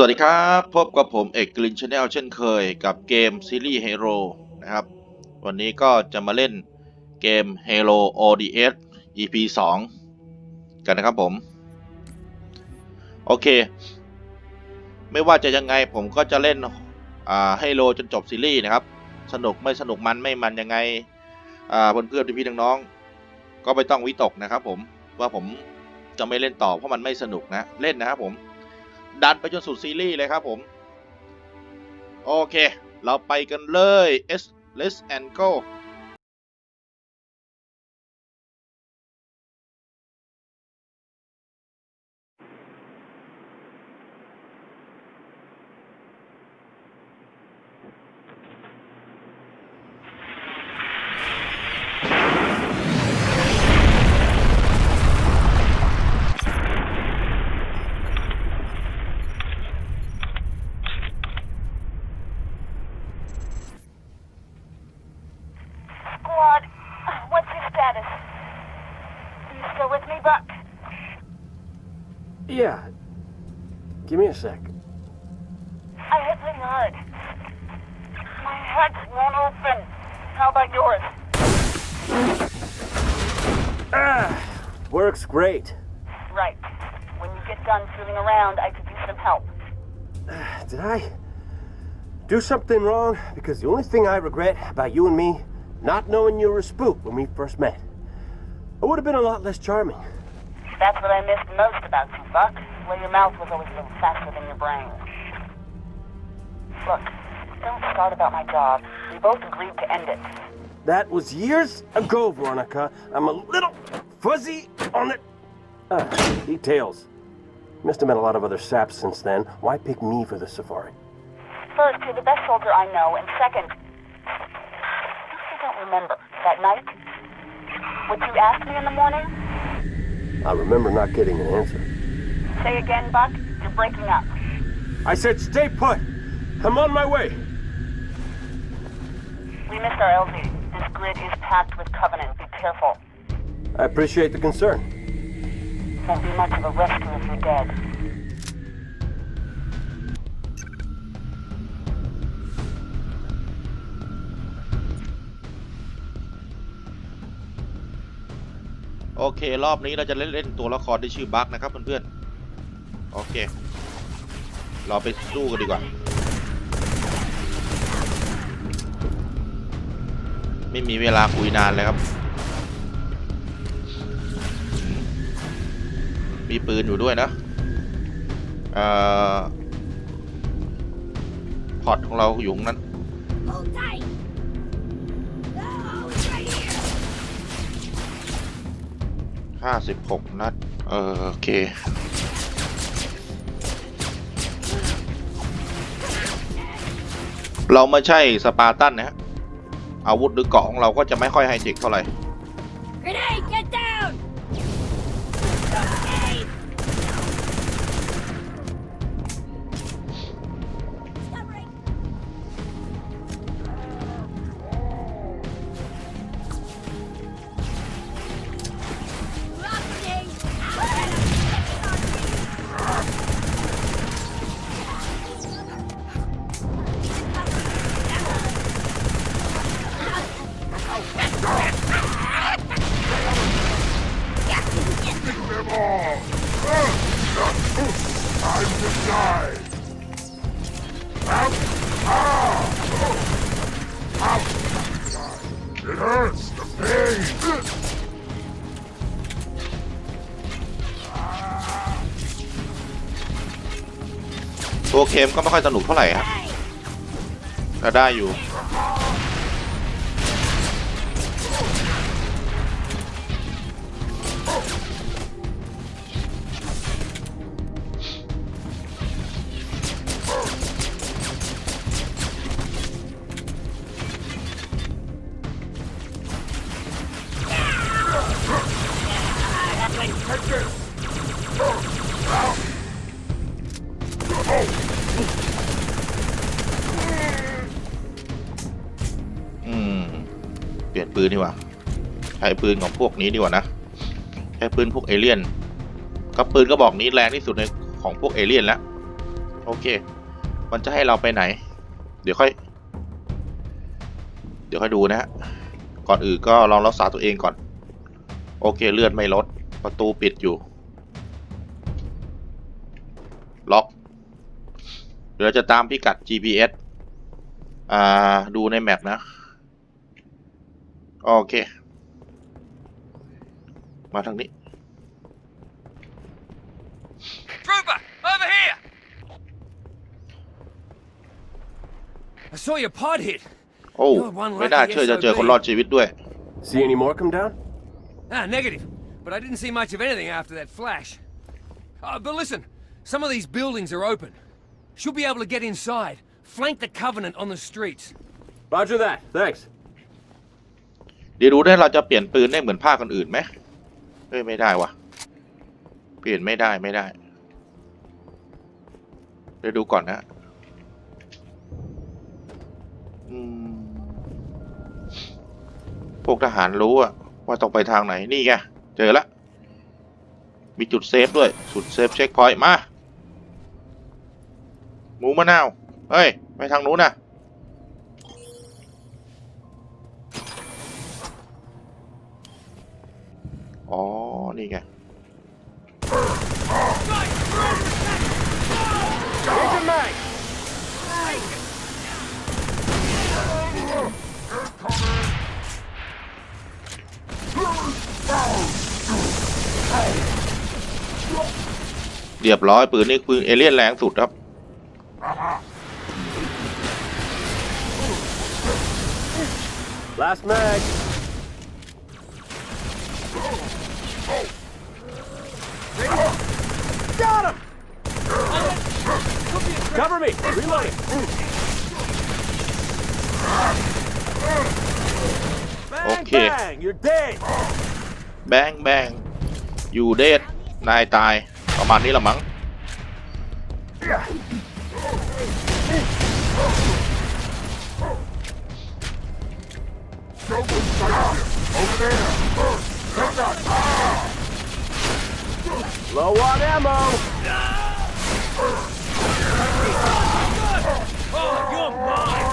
สวัสดีครับ พบกับผมเอกกลินชาแนลเช่นเคยกับเกมซีรีส์ Halo นะครับ วันนี้ก็จะมาเล่นเกม Halo ODS EP 2 กันนะครับผม โอเค ไม่ว่าจะยังไงผมก็จะเล่นอ่า Halo จนจบซีรีส์นะครับ สนุกไม่สนุกมันไม่มันยังไงอ่าเพื่อนๆพี่ๆน้องๆก็ไม่ต้องวิตกนะครับผมว่าผมจะไม่เล่นต่อเพราะมันไม่สนุกนะ เล่นนะครับผม ดันไปจนสุดซีรีส์เลยครับผม โอเค เราไปกันเลย S let's and go Yeah. Give me a sec. I hit pretty hard. My hatch won't open. How about yours? Ah, works great. Right. When you get done fooling around, I could use some help. Did I do something wrong? Because the only thing I regret about you and me, not knowing you were a spook when we first met. I would have been a lot less charming. That's what I missed most about you, Buck. Where your mouth was always a little faster than your brain. Look, don't start about my job. We both agreed to end it. That was years ago, Veronica. I'm a little fuzzy on the uh, details. Must have met a lot of other saps since then. Why pick me for the safari? First, you're the best soldier I know, and second, you still don't remember that night? What you asked me in the morning? I remember not getting an answer. Say again, Buck. You're breaking up. I said stay put. I'm on my way. We missed our LZ. This grid is packed with Covenant. Be careful. I appreciate the concern. Won't be much of a rescue if you're dead. โอเครอบนี้เราจะเล่นเล่นตัวละครที่ชื่อบัคนะครับเพื่อนๆ โอเค เราไปสู้กันดีกว่า ไม่มีเวลาคุยนานเลยครับ มีปืนอยู่ด้วยนะเอ่อพอร์ตของเราอยู่งนั้น ห้าสิบหกนัด เออ โอเค เราไม่ใช่สปาร์ตันนะฮะอาวุธหรือเกราะของเราก็จะไม่ค่อยไฮเทคเท่าไหร่ It hurts! The pain! ตัวเกมก็ไม่ค่อยสนุกเท่าไหร่ครับแต่ได้อยู่ อืม เปลี่ยนปืนดีกว่า ใช้ปืนของพวกนี้ดีกว่านะ ใช้ปืนพวกเอเลี่ยน ก็ปืนก็บอกนี้แรงที่สุดในของพวกเอเลี่ยนแล้ว โอเค มันจะให้เราไปไหน เดี๋ยวค่อย เดี๋ยวค่อยดูนะฮะ ก่อนอื่นก็ลองรักษาตัวเองก่อน โอเค เลือดไม่ลด ประตูปิดอยู่ ล็อก เดี๋ยวเราจะตามพิกัด GPS อ่า ดูในแมปนะ โอเค มาทางนี้ Trooper, over here! I saw your pod hit. โอ้ ไม่น่าเชื่อจะเจอคนรอดชีวิตด้วย See any more come down? Ah, negative. But I didn't see much of anything after that flash. Uh, but listen, some of these buildings are open. Should be able to get inside. Flank the Covenant on the streets. Roger that. Thanks. เดี๋ยวดูได้เราจะเปลี่ยนปืนได้เหมือนภาคคนอื่นไหมเอ้ยไม่ได้วะเปลี่ยนไม่ได้ไม่ได้ เดี๋ยวดูก่อนนะอืมพวกทหารรู้อะว่าต้องไปทางไหนนี่ไงเจอละ มีจุดเซฟด้วยจุดเซฟเช็คพอยต์มา หมูมะนาว เฮ้ย ไปทางนู้นนะอ๋อ นี่ไง เรียบร้อยปืนนี่ปืนเอเลี่ยนแรงสุดครับ Last mag. Got him! Cover me! Reloading! Bang, Okay. bang! You're dead! แบงแบงอยู่เดดน Low on ammo! Oh, you're mine!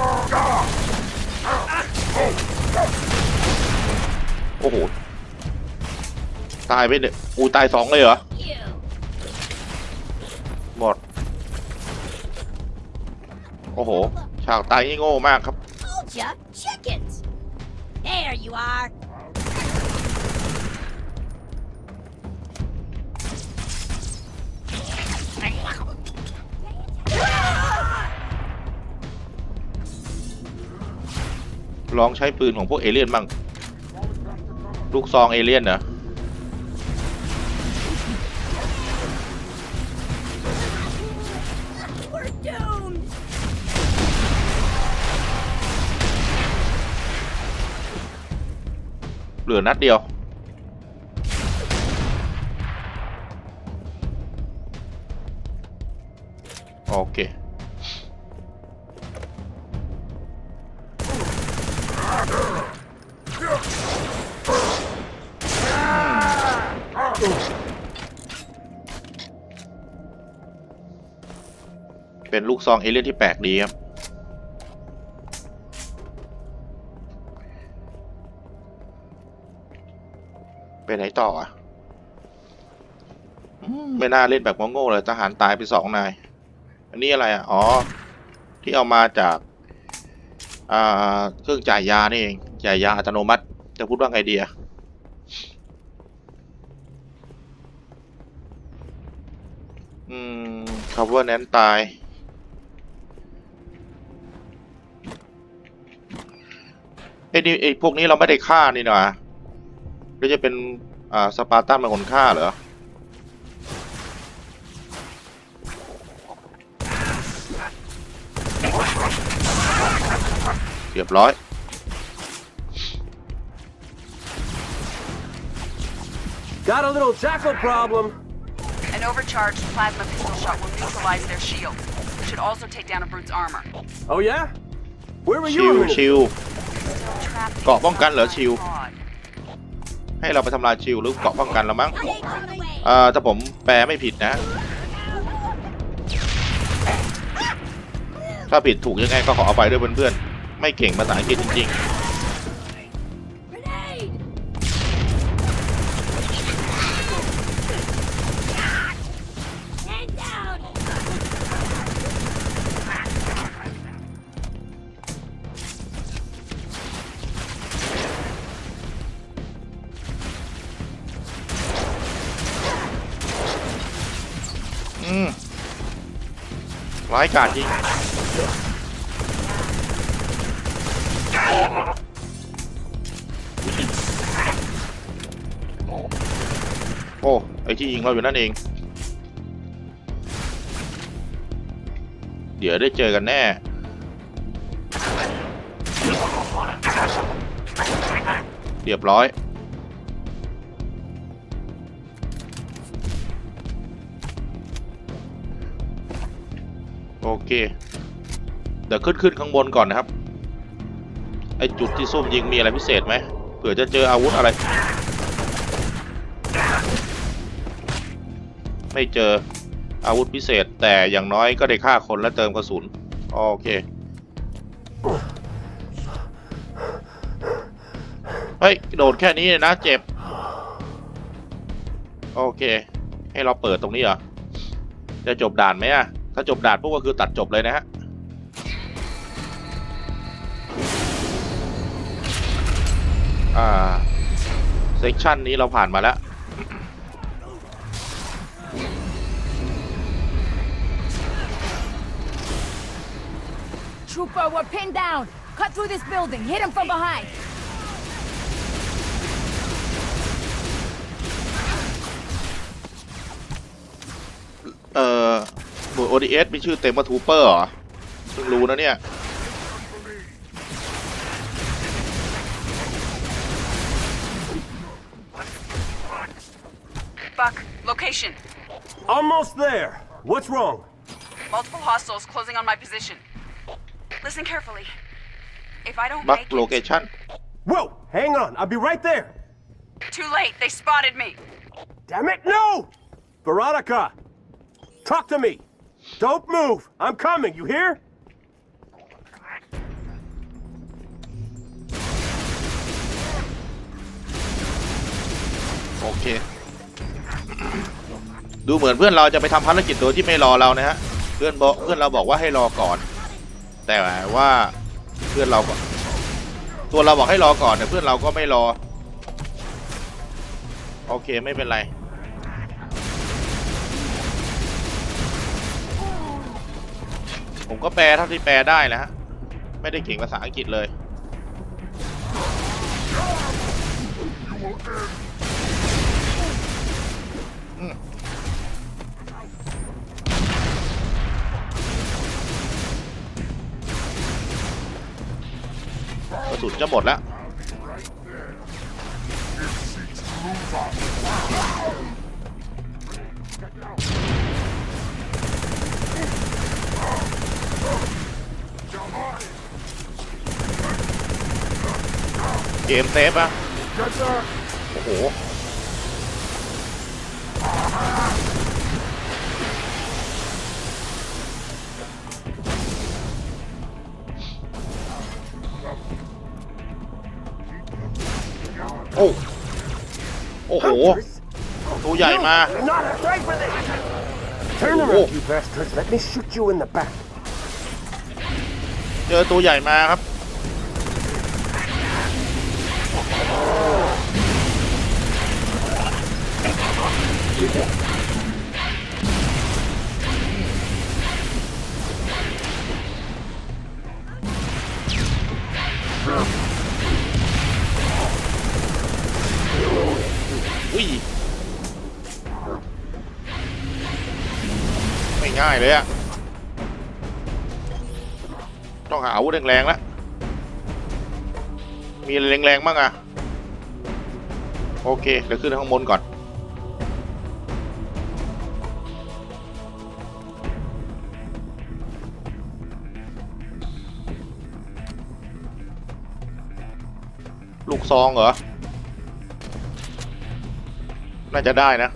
โอ้โห ตายไปเนี่ยอูตายสองเลยเหรอ หมด โอ้โห ฉากตายนี่โง่มากครับ Told ya. Chickens. There you are. ลองใช้ปืนของพวกเอเลี่ยนบ้าง ลูกซองเอเลี่ยนเหรอเหลือนัดเดียว โอเค ซองเอเลี่ยนที่แปลกดีครับ ไปไหนต่ออะอืมไม่น่าเล่นแบบโง่ๆเลยทหารตายไปสองนาย อันนี้อะไรอะ อ๋อ ที่เอามาจากอ่าเครื่องจ่ายยานี่เอง จ่ายยาอัตโนมัติ จะพูดว่าไงดีอะอืม cover แนนตาย อ้นี่ไอ้พวกนี้เราไม่ได้ฆ่านี่นะหรือจะเป็นอ่าสปาร์ตันเป็นคนฆ่าเหรอเรียบร้อย Got a little jackal problem. An overcharged plasma pistol shot will neutralize their shield. Should also take down a brute's armor. Oh, yeah? Where were ชิ you? ว a minute ชิว Trapped เกาะป้องกันเหรอชิวให้เราไปทำลายชิวหรือเกาะป้องกันเรามั้งเอ่าถ้าผมแปลไม่ผิดนะ ถ้าผิดถูกยังไงก็ขอเอาไปด้วยเพื่อนๆไม่เก่งภาษาอังกฤษจริงๆายกาจจริงโอ้ ไอที่ยิงเราอยู่นั่นเอง เดี๋ยวได้เจอกันแน่เรียบร้อย โอเค เดี๋ยวขึ้นขึ้นข้างบนก่อนนะครับ ไอจุดที่ส้มยิงมีอะไรพิเศษไหมเผื่อจะเจออาวุธอะไร ไม่เจออาวุธพิเศษแต่อย่างน้อยก็ได้ฆ่าคนและเติมกระสุน โอเค เฮ้ย โดดแค่นี้เลยนะ เจ็บ โอเค ให้เราเปิดตรงนี้เหรอ จะจบด่านไหมอะ ถ้าจบด่านพวกก็คือตัดจบเลยนะฮะอ่าเซกชันนี้เราผ่านมาแล้ว Trooper, we're pinned down. Cut through this building. Hit him from behind. เอ่อ หน่วย ODS มีชื่อเต็มว่าทูเปอร์เหรอเพิ่งรู้นะเนี่ย Buck, location. Almost there. What's wrong? Multiple hostiles closing on my position. Listen carefully. If I don't บัก make โล it, เคชั่น Whoa, hang on. I'll be right there. too late. They spotted me. Damn it, no! Veronica! Talk to me. Don't move. I'm coming, you hear? โอเค ดูเหมือนเพื่อนเราจะไปทำภารกิจโดยที่ไม่รอเรานะฮะ เพื่อนบอกเพื่อนเราบอกว่าให้รอก่อน แต่ว่าเพื่อนเราก็ตัวเราบอกให้รอก่อนแต่เพื่อนเราก็ไม่รอ โอเคไม่เป็นไร ผมก็แปลเท่าที่แปลได้แหละฮะ ไม่ได้เก่งภาษาอังกฤษเลย กระสุนจะหมดแล้ว เกมเซฟอะ Get there. โอ้โห โอ้ โอ้โห Hunters? ตัวใหญ่มา You're not afraid for this. Turn Oh. around, you bastards. Let me shoot you in the back. เจอตัวใหญ่มาครับ อุ้ย ไม่ง่ายเลยอะ หาอาวุธแรงๆแล้วมีอะไรแรงๆบ้างอะโอเคเดี๋ยวขึ้นข้างบนก่อน ลูกซองเหรอ น่าจะได้นะ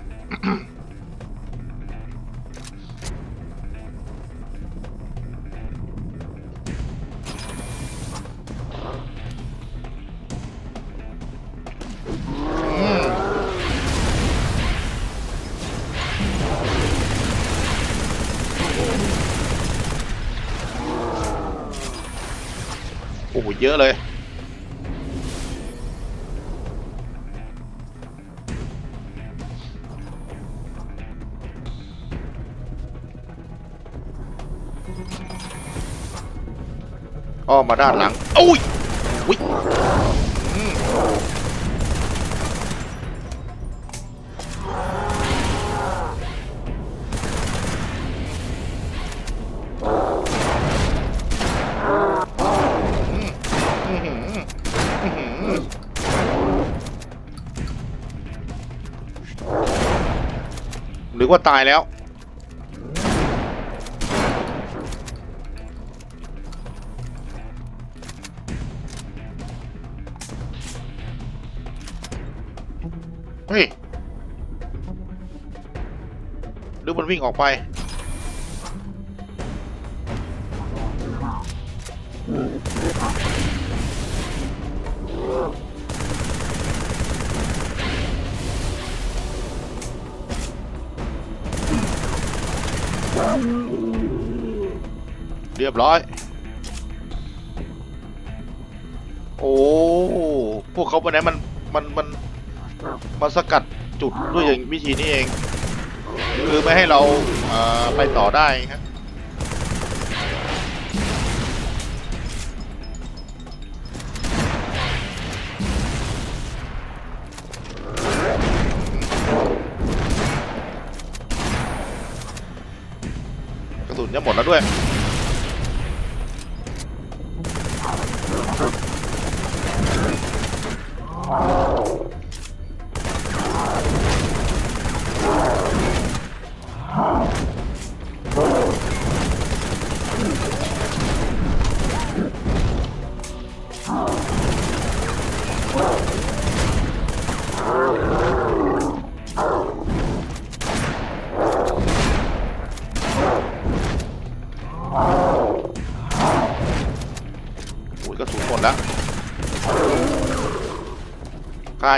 เยอะเลยอ้อมมาด้านหลังโอ้ยอุ้ย กว่าตายแล้ว เฮ้ยหรือมันวิ่งออกไป เรียบร้อย โอ้ พวกเขาวันนี้มัน มัน มัน มาสกัดจุดด้วยอย่างวิธีนี้เอง คือไม่ให้เราไปต่อได้ครับ ดแล้วด้วย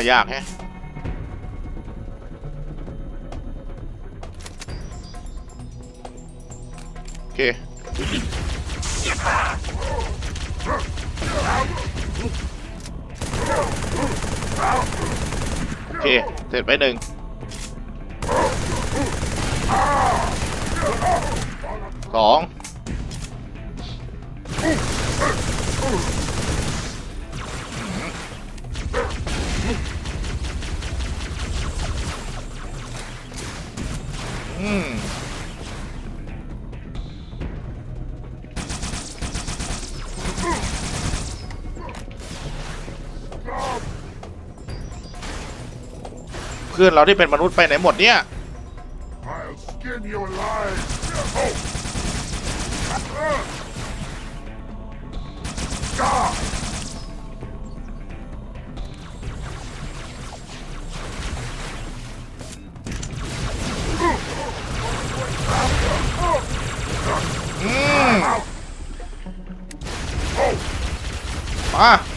ายากแฮะโอเคโอเค เสร็จไปหนึ่งสอง พื่อนเราที่เป็นมนุษย์ไปไหนหมดเนี่ยอืมมา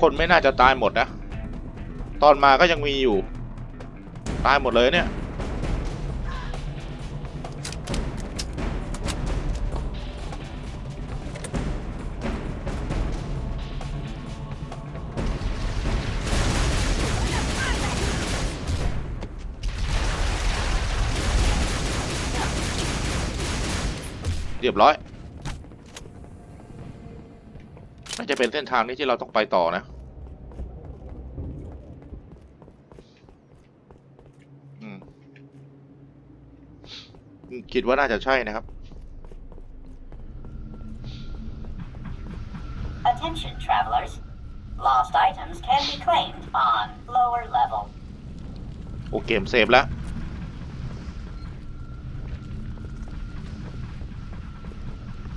คนไม่น่าจะตายหมดนะ ตอนมาก็ยังมีอยู่ ตายหมดเลยเนี่ย เรียบร้อย จะเป็นเส้นทางนี้ที่เราต้องไปต่อนะอืมอืม คิดว่าน่าจะใช่นะครับ Attention, travelers. Lost items can be claimed on lower level. โอเกมเซฟแล้ว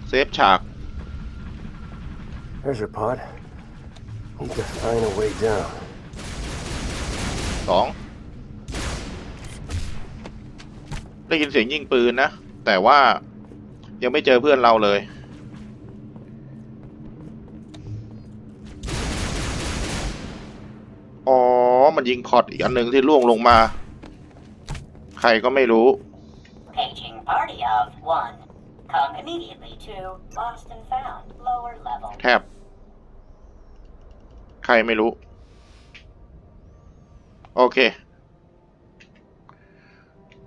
เซฟฉาก There's your pod. Need to find a way down. สองได้ยินเสียงยิงปืนนะ แต่ว่ายังไม่เจอเพื่อนเราเลย อ๋อ มันยิงพอร์ตอีกอันหนึ่งที่ล่วงลงมา ใครก็ไม่รู้ Paging party of one. Come immediately to lost and found, lower level. แทบใค รไม่รู้ โอเค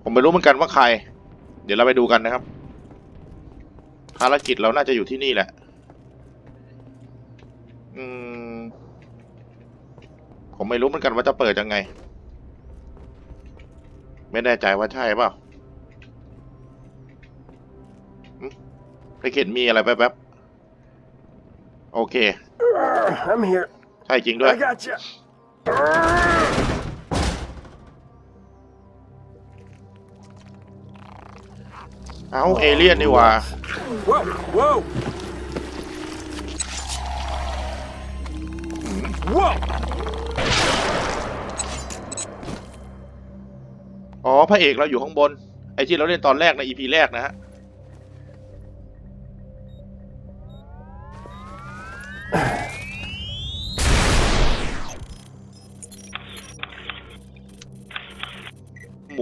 ผมไม่รู้เหมือนกันว่าใคร เดี๋ยวเราไปดูกันนะครับ ภารกิจเราน่าจะอยู่ที่นี่แหละ อืม ผมไม่รู้เหมือนกันว่าจะเปิดยังไง ไม่แน่ใจว่าใช่เปล่าไปเขียนมีอะไรแป๊บๆโอเค I'm here. ใช่จริงด้วย I got you. เอ้า เอเลี่ยนนี่หว่า Whoa, whoa. Whoa. อ๋อ พระเอกเราอยู่ข้างบน ไอ้ที่เราเล่นตอนแรกในอีพีแรกนะฮะ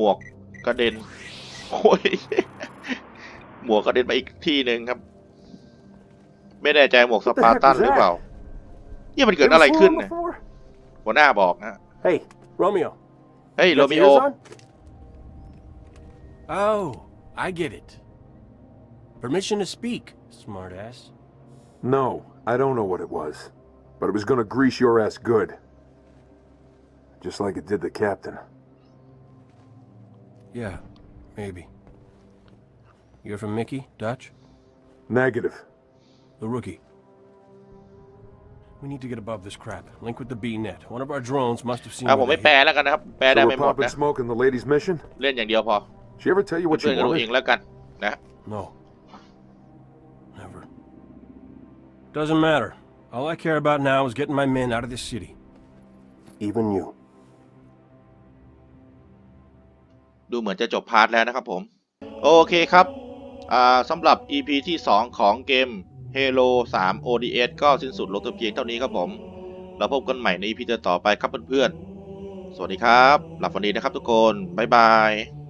วกกระเด็นโอ้ยหมวกกระเด็นไปอีกที่หนึ่งครับ ไม่แน่ใจหมวกสปาร์ตันหรือเปล่าเนี่ยมันเกิดอะไรขึ้น Ever เนี่ย flew 'em before? หัวหน้าบอกนะ Hey, Romeo. เฮ้ย you โร got มิ your โอ ears on? Oh, I get it. Permission to speak, smartass. No, I don't know what it was. But it was gonna grease your ass good. Just like it did the captain. Yeah, maybe. You're from Mickey, Dutch? Negative. The rookie. We need to get above this crap. Link with the B-net. One of our drones must have seen อ่ะผม where ไม่ they แปล hit. แล้วกันนะครับ แปลได้ So ไม่ we're หมด popping นะ smoke in the lady's mission? เล่นอย่างเดียวพอ She ever tell you what ช่วย you กันดูเอง wanted? แล้วกันนะ No. Never. Doesn't matter. All I care about now is getting my men out of this city. Even you. ดูเหมือนจะจบพาร์ทแล้วนะครับผม โอเคครับอ่าสำหรับ EP ที่ 2 ของเกม Halo 3 ODS ก็สิ้นสุดลงแต่เพียงเท่านี้ครับผม เราพบกันใหม่ใน EP ต่อไปครับเพื่อนๆ สวัสดีครับ หลับฝันดีนะครับทุกคน บ๊ายบาย